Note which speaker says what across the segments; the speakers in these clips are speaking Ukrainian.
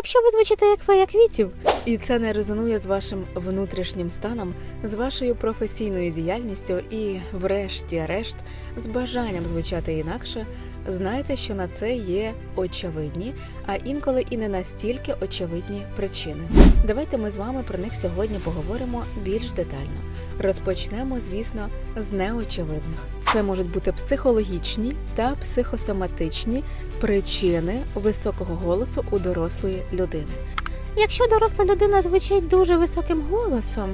Speaker 1: Якщо ви звучите як фея квітів, і це не резонує з вашим внутрішнім станом, з вашою професійною діяльністю і, врешті-решт, з бажанням звучати інакше, знайте, що на це є очевидні, а інколи і не настільки очевидні причини. Давайте ми з вами про них сьогодні поговоримо більш детально. Розпочнемо, звісно, з неочевидних. Це можуть бути психологічні та психосоматичні причини високого голосу у дорослої людини. Якщо доросла людина звучить дуже високим голосом,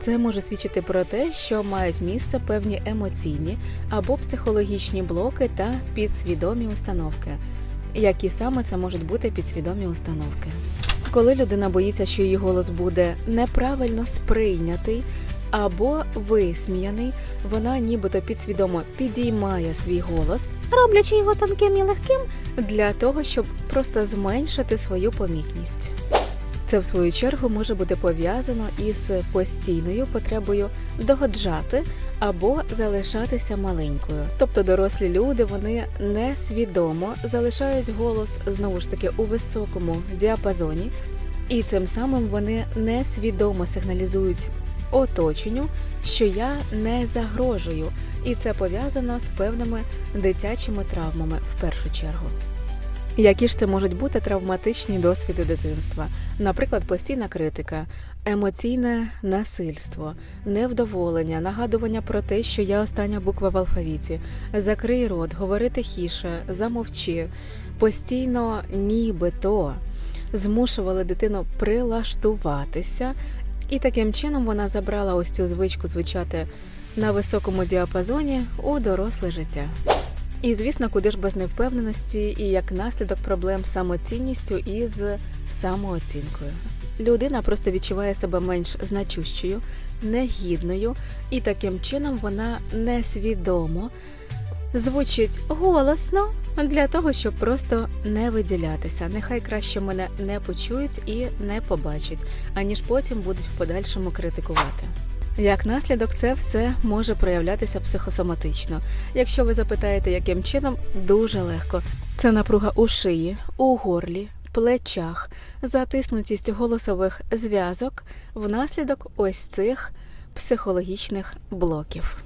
Speaker 1: це може свідчити про те, що мають місце певні емоційні або психологічні блоки та підсвідомі установки. Які саме це можуть бути підсвідомі установки? Коли людина боїться, що її голос буде неправильно сприйнятий або висміяний, вона нібито підсвідомо підіймає свій голос, роблячи його тонким і легким для того, щоб просто зменшити свою помітність. Це в свою чергу може бути пов'язано із постійною потребою догоджати або залишатися маленькою. Тобто дорослі люди вони несвідомо залишають голос знову ж таки у високому діапазоні, і цим самим вони несвідомо сигналізують оточенню, що я не загрожую, і це пов'язано з певними дитячими травмами в першу чергу. Які ж це можуть бути травматичні досвіди дитинства, наприклад, постійна критика, емоційне насильство, невдоволення, нагадування про те, що я остання буква в алфавіті, закрий рот, говори тихіше, замовчи, постійно нібито змушували дитину прилаштуватися, і таким чином вона забрала ось цю звичку звучати на високому діапазоні у доросле життя. І звісно, куди ж без невпевненості і як наслідок проблем з самоцінністю і з самооцінкою. Людина просто відчуває себе менш значущою, негідною, і таким чином вона несвідомо звучить голосно для того, щоб просто не виділятися. Нехай краще мене не почують і не побачать, аніж потім будуть в подальшому критикувати. Як наслідок, це все може проявлятися психосоматично. Якщо ви запитаєте, яким чином, дуже легко. Це напруга у шиї, у горлі, плечах, затиснутість голосових зв'язок внаслідок ось цих психологічних блоків.